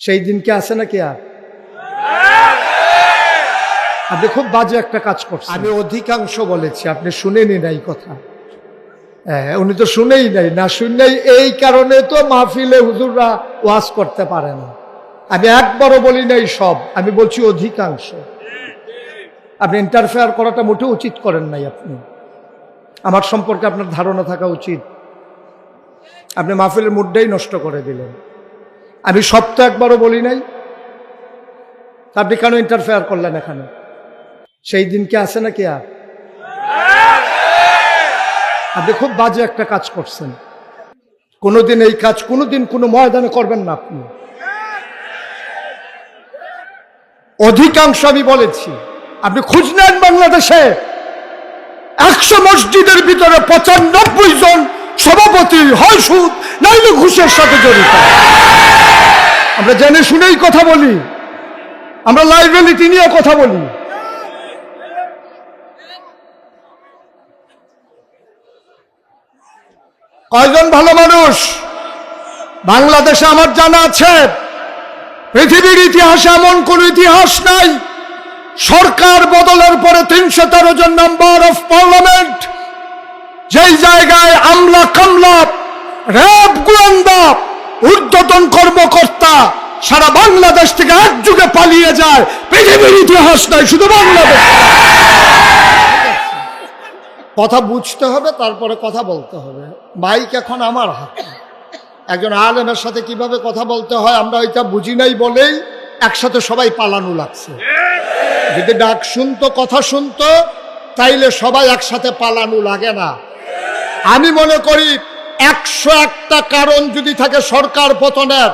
সেই দিন কি আছে নাকি আর? আপনি খুব বাজে একটা কাজ করছেন। আমি অধিকাংশ বলেছি আপনি শুনেনি নাই কথা। হ্যাঁ উনি তো শুনেই নাই। না শুনেই এই কারণে তো মাহফিলে হুজুররা ওয়াজ করতে পারে না। আমি একবারও বলি নাই সব আমি বলছি অধিকাংশ। আপনি ইন্টারফেয়ার করাটা মোটেও উচিত করেন নাই আপনি। আমার সম্পর্কে আপনার ধারণা থাকা উচিত। আপনি মাহফিলের মুডটাই নষ্ট করে দিলেন। আমি সব তো একবারও বলি নাই। আপনি কেন ইন্টারফেয়ার করলেন এখানে? সেই দিন কি আছে নাকি আর? আপনি খুব বাজে একটা কাজ করছেন। কোনোদিন এই কাজ, কোনোদিন কোনো ময়দানে করবেন না আপনি। অধিকাংশ আমি বলেছি, আপনি খুঁজ নেন বাংলাদেশে। একশো মসজিদের ভিতরে পঁচানব্বই জন সভাপতি, হয় সুদ, নাইলে ঘুষের সাথে জড়িত। আমরা জেনে শুনেই কথা বলি। আমরা লাইবিলিটি নিয়ে কথা বলি। কয়জন ভালো মানুষ? বাংলাদেশে আমার জানা আছে, পৃথিবীর ইতিহাসে এমন কোন ইতিহাস নাই। সরকার বদলের পরে তিনশো তেরো জন মেম্বার অফ পার্লামেন্ট যেই জায়গায় আমলা কামলা র্যাব গোয়েন্দা ঊর্ধ্বতন কর্মকর্তা সারা বাংলাদেশ থেকে এক যুগে পালিয়ে যায়। পৃথিবীর ইতিহাস নাই, শুধু বাংলাদেশ। কথা বুঝতে হবে, তারপরে কথা বলতে হবে। মাইক এখন আমার হাতে। একজন আলেমের সাথে কীভাবে কথা বলতে হয়, আমরা ওইটা বুঝি নাই বলেই একসাথে সবাই পালানো লাগছে। যদি ডাক শুনতো, কথা শুনতো, তাইলে সবাই একসাথে পালানো লাগে না। আমি মনে করি একশো একটা কারণ যদি থাকে সরকার পতনের,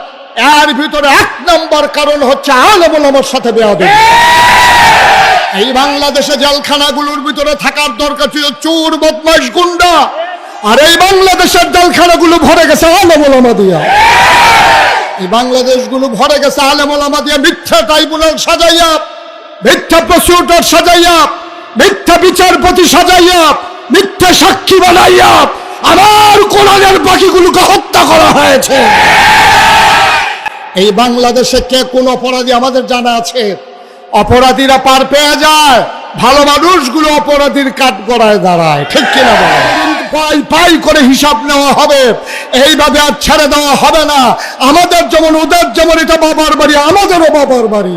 এর ভিতরে এক নম্বর কারণ হচ্ছে আলেমুল আমার সাথে বেয়াদবি। এই বাংলাদেশে জেলখানাগুলোর ভিতরে থাকার দরকার ছিল চোর বদমাস গুন্ডা। আর এই বাংলাদেশের জেলখানাগুলো ভরে গেছে আলেমুলামা দিয়া। এই বাংলাদেশগুলো ভরে গেছে আলেমুলামা দিয়া মিথ্যা ট্রাইব্যুনাল সাজাইয়া, মিথ্যা প্রসিকিউটর সাজাইয়া, মিথ্যা বিচারপতি সাজাইয়া, মিথ্যা সাক্ষী বানাইয়া আমার কোরআনের বাকিগুলোকে হত্যা করা হয়েছে। এই বাংলাদেশে কে কোন অপরাধী আমাদের জানা আছে? অপরাধীরা পার পেয়ে যায়, ভালো মানুষগুলো অপরাধীর কাঠ গড়ায় দাঁড়ায়। ঠিক কিনা? পাই পাই করে হিসাব নেওয়া হবে। এইভাবে আর ছেড়ে দেওয়া হবে না। আমাদের যেমন ওদের যেমন এটা বাবার বাড়ি, আমাদেরও বাবার বাড়ি।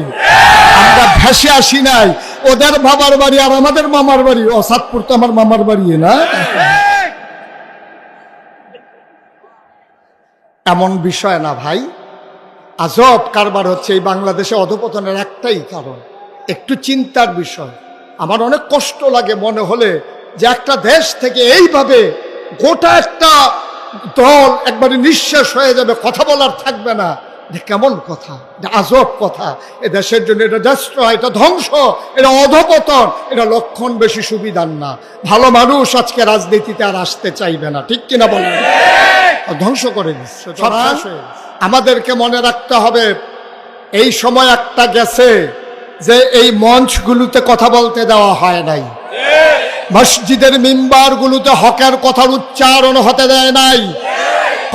আমরা ভেসে আসি নাই। ওদের বাবার বাড়ি আর আমাদের মামার বাড়ি। ও সাতপুর তো আমার মামার বাড়ি না? এমন বিষয় না ভাই। আজব কারবার হচ্ছে এই বাংলাদেশে অধপতনের একটাই কারণ। একটু চিন্তার বিষয়। আমার অনেক কষ্ট লাগে মনে হলে যে একটা দেশ থেকে এইভাবে গোটা একটা দল একবারে নিঃশ্বাস হয়ে যাবে, কথা বলার থাকবে না। এটা কেমন কথা এটা আজব কথা এ দেশের জন্য এটা দেশপ্রয় এটা ধ্বংস এটা অধপতন এটা লক্ষণ বেশি সুবিধার না। ভালো মানুষ আজকে রাজনীতিতে আর আসতে চাইবে না ঠিক কিনা বলেন? ধ্বংস করে দিচ্ছে। আমাদেরকে মনে রাখতে হবে এই সময় একটা গেছে যে এই মঞ্চগুলোতে কথা বলতে দেওয়া হয় নাই। মসজিদের মিম্বার গুলোতে হকের কথার উচ্চারণ হতে দেয় নাই।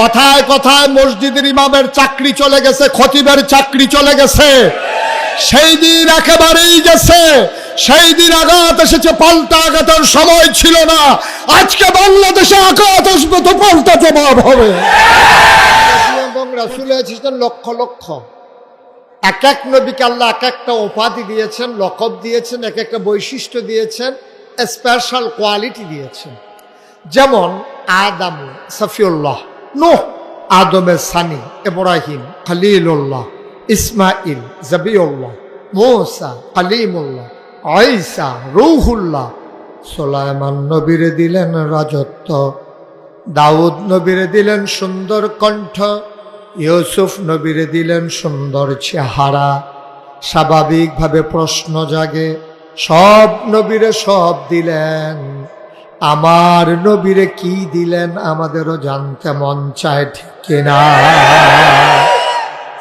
কথায় কথায় মসজিদের ইমামের চাকরি চলে গেছে, খতিবের চাকরি চলে গেছে। সেই দিন একেবারেই গেছে, সেই দিন আঘাত এসেছে, পাল্টা আঘাতের সময় ছিল না। আজকে বাংলাদেশে আঘাত আসবে তো পাল্টা জবাব হবে। লক্ষ লক্ষ। এক এক নবীকে আল্লাহ এক একটা উপাধি দিয়েছেন, লকব দিয়েছেন এক একটা বৈশিষ্ট্য দিয়েছেন স্পেশাল কোয়ালিটি দিয়েছেন। যেমন আদাম সফিউল্লাহ। নোহ, আদমের সানি, ইব্রাহিম, খলিলুল্লাহ ইসমাইল জবিউল্লাহ, মোসা কালিমুল্লাহ আইসা রুহুল্লাহ। সোলায়মান নবীরে দিলেন রাজত্ব, দাউদ নবীরে দিলেন সুন্দর কণ্ঠ, ইউসুফ নবীরে দিলেন সুন্দর চেহারা। স্বাভাবিকভাবে প্রশ্ন জাগে, সব নবীরে সব দিলেন। আমার নবীরে কি দিলেন আমাদেরও জানতে মন চায় ঠিক কিনা?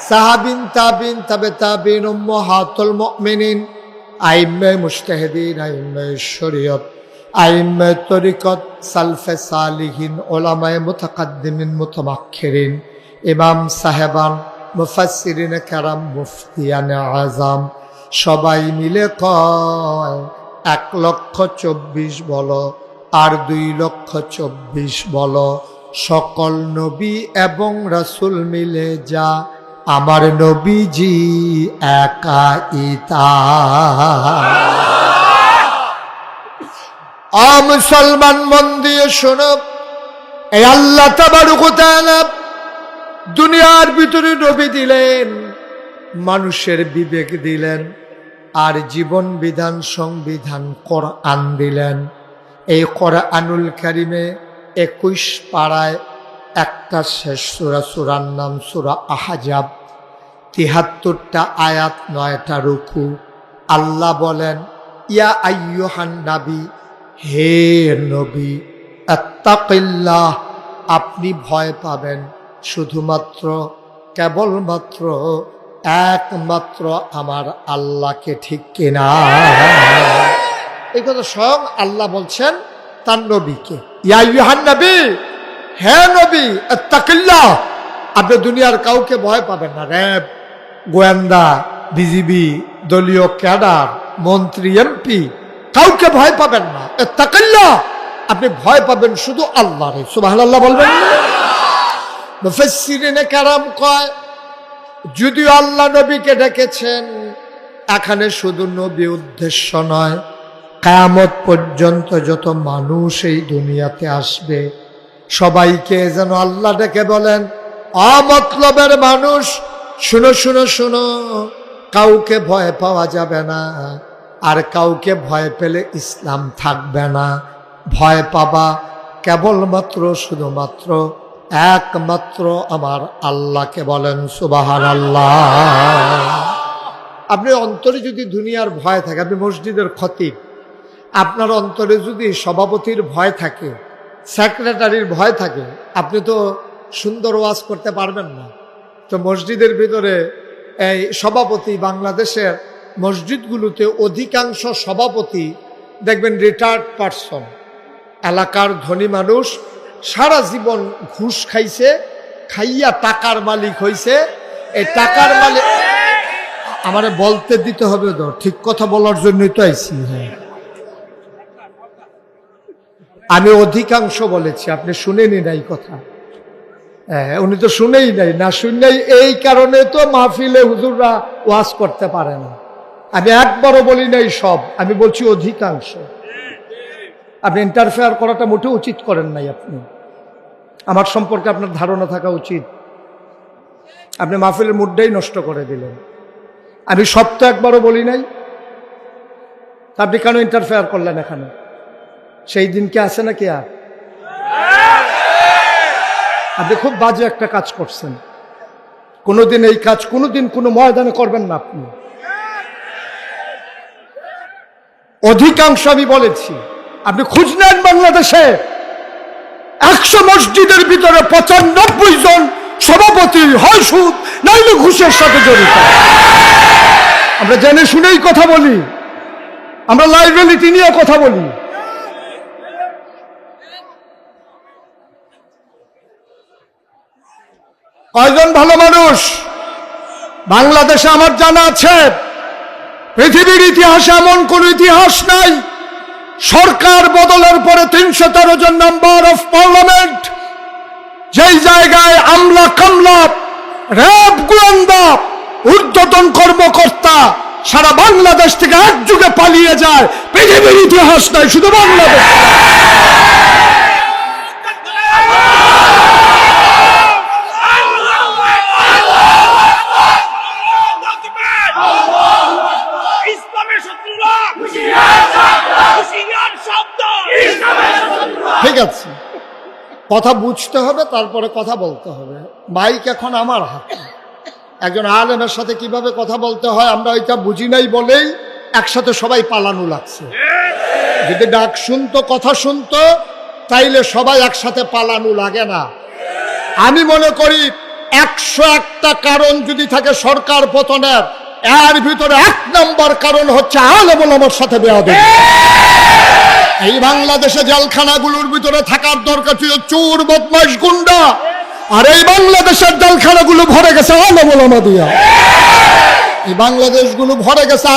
সাহাবিন তাবিন, তবে তাবিন, উম্মাহাতুল মুমিনিন, আইম্মে মুস্তাহিদিন আইম্মে শরীয়ত, আইম্মে তরিকত, সালফে সালিহিন ওলামায়ে মুতাকাদ্দিমিন মুতামাক্ষিরিন ইমাম সাহেবান, মুফাসসিরিনে কারাম, মুফতিয়ানে আজাম সবাই মিলে কয়, এক লক্ষ চব্বিশ বলো আর দুই লক্ষ চব্বিশ বল। সকল নবী এবং রাসুল মিলে যা, আমার নবীজি একা ইতা। মুসলমান মন দিয়ে শোনো এই আল্লাহ দুনিয়ার ভিতরে নবী দিলেন, মানুষের বিবেক দিলেন, আর জীবন বিধান সংবিধান কোরআন দিলেন। এই কোরআনুল কারিমে একুশ পাড়ায় একটা শেষ সুরা, সুরার নাম সুরা আহাজাব। তিহাত্তরটা আয়াত, নয়টা রুকু। আল্লাহ বলেন, ইয়া আইয়ুহান নাবি, হে নবী, আত্তাকিল্লাহ, আপনি ভয় পাবেন। শুধুমাত্র, কেবলমাত্র, একমাত্র আমার আল্লাহকে ঠিক কিনা? এই কথা স্বয়ং আল্লাহ বলছেন তার নবীকে। নবী, হে নবী, আত্তাকিল্লাহ। আপনি দুনিয়ার কাউকে ভয় পাবেন না, র্যাব, গোয়েন্দা, বিজিবি, দলীয় ক্যাডার, মন্ত্রী, এমপি, কাউকে ভয় পাবেন না। তাকাল্লা আপনি ভয় পাবেন শুধু আল্লাহরে। সুবাহ আল্লাহ বলবেন মুফাসসিরিনে কয়, যদিও আল্লাহ নবীকে ডেকেছেন, এখানে শুধু নবী উদ্দেশ্য নয়। কায়ামত পর্যন্ত যত মানুষ এই দুনিয়াতে আসবে, সবাইকে যেন আল্লাহ ডেকে বলেন অমতলবের মানুষ, শুনো শুনো শুনো, কাউকে ভয় পাওয়া যাবে না, আর কাউকে ভয় পেলে ইসলাম থাকবে না। ভয় পাবা কেবলমাত্র, শুধুমাত্র একমাত্র আমার আল্লাহকে বলেন সুবাহান আল্লাহ আপনি অন্তরে যদি দুনিয়ার ভয় থাকে, আপনি মসজিদের খতিব আপনার অন্তরে যদি সভাপতির ভয় থাকে সেক্রেটারির ভয় থাকে, আপনি তো সুন্দর ওয়াজ করতে পারবেন না। তো মসজিদের ভিতরে এই সভাপতি বাংলাদেশের মসজিদগুলোতে অধিকাংশ সভাপতি দেখবেন রিটায়ার্ড পারসন এলাকার ধনী মানুষ সারা জীবন ঘুষ খাইছে, খাইয়া টাকার মালিক হইছে। এই টাকার মালিক আমারে বলতে দিতে হবে তো, ঠিক কথা বলার জন্যই তো আইছি। হ্যাঁ। আমি অধিকাংশ বলেছি, আপনি শুনেনি নাই কথা। হ্যাঁ উনি তো শুনেই নাই, না শুনেই এই কারণে তো মাহফিলে হুজুররা ওয়াজ করতে পারে না। আমি একবারও বলি নাই সব, আমি বলছি অধিকাংশ। আপনি ইন্টারফেয়ার করাটা মোটেও উচিত করেন নাই আপনি। আমার সম্পর্কে আপনার ধারণা থাকা উচিত। আপনি মাহফিলের মুডটাই নষ্ট করে দিলেন। আমি সব তো একবারও বলি নাই। আপনি কেন ইন্টারফেয়ার করলেন এখানে? সেই দিনকে আছে নাকি আর? আপনি খুব বাজে একটা কাজ করছেন। কোনোদিন এই কাজ, কোনোদিন কোনো ময়দানে করবেন না আপনি। অধিকাংশ আমি বলেছি, আপনি খুঁজ নেন বাংলাদেশে। একশো মসজিদের ভিতরে পঁচানব্বই জন সভাপতি হয় সুদ নাইলে ঘুষের সাথে জড়িত। আমরা জেনে শুনেই কথা বলি। আমরা লাইবিলিটি নিয়ে কথা বলি। কয়জন ভালো মানুষ? বাংলাদেশে আমার জানা আছে, পৃথিবীর ইতিহাসে এমন কোন ইতিহাস নাই। সরকার বদলের পরে তিনশো তেরো জন মেম্বার অফ পার্লামেন্ট যেই জায়গায় আমলা কামলা, র্যাব গোয়েন্দা, ঊর্ধ্বতন কর্মকর্তা সারা বাংলাদেশ থেকে এক যুগে পালিয়ে যায়। পৃথিবীর ইতিহাস নাই, শুধু বাংলাদেশ। কথা বুঝতে হবে, তারপরে কথা বলতে হবে। মাইক এখন আমার হাতে। একজন আলেমের সাথে কীভাবে কথা বলতে হয়, আমরা ওইটা বুঝি নাই বলেই একসাথে সবাই পালানো লাগছে। যদি ডাক শুনতো, কথা শুনতো, তাইলে সবাই একসাথে পালানো লাগে না। আমি মনে করি, একশো একটা কারণ যদি থাকে সরকার পতনের, এর ভিতরে এক নম্বর কারণ হচ্ছে আলেমুল আমার সাথে বেয়াদবি। এই বাংলাদেশে জেলখানাগুলোর ভিতরে থাকার দরকার ছিল চোর বদমাস গুন্ডা। আর এই বাংলাদেশের জেলখানাগুলো ভরে গেছে আলম ওলামা দিয়া এই বাংলাদেশগুলো ভরে গেছে